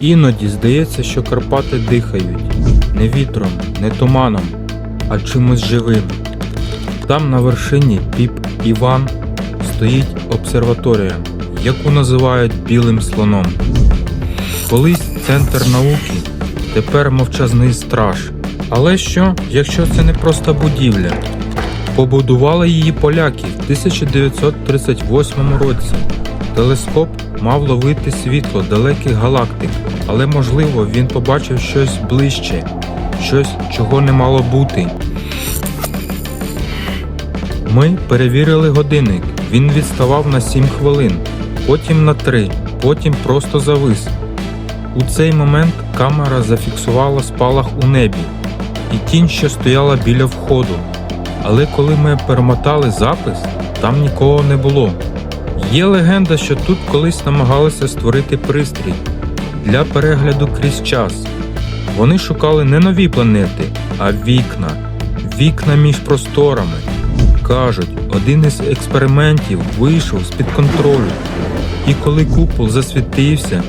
Іноді здається, що Карпати дихають не вітром, не туманом, а чимось живим. Там на вершині піп Іван стоїть обсерваторія, яку називають білим слоном. Колись центр науки, тепер мовчазний страж. Але що, якщо це не просто будівля? Побудували її поляки в 1938 році. Телескоп мав ловити світло далеких галактик, але можливо він побачив щось ближче, щось, чого не мало бути. Ми перевірили годинник. Він відставав на 7 хвилин, потім на 3, потім просто завис. У цей момент камера зафіксувала спалах у небі і тінь, що стояла біля входу. Але коли ми перемотали запис, там нікого не було. Є легенда, що тут колись намагалися створити пристрій для перегляду крізь час. Вони шукали не нові планети, а вікна, вікна між просторами. Кажуть, один із експериментів вийшов з-під контролю, і коли купол засвітився,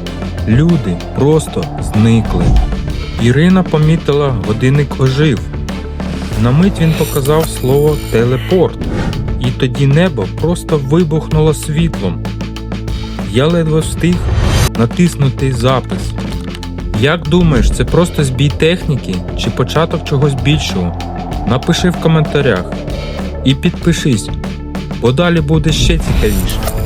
люди просто зникли. Ірина помітила, годинник ожив. На мить він показав слово телепорт, і тоді небо просто вибухнуло світлом. Я ледве встиг натиснути запис. Як думаєш, це просто збій техніки чи початок чогось більшого? Напиши в коментарях і підпишись, бо далі буде ще цікавіше.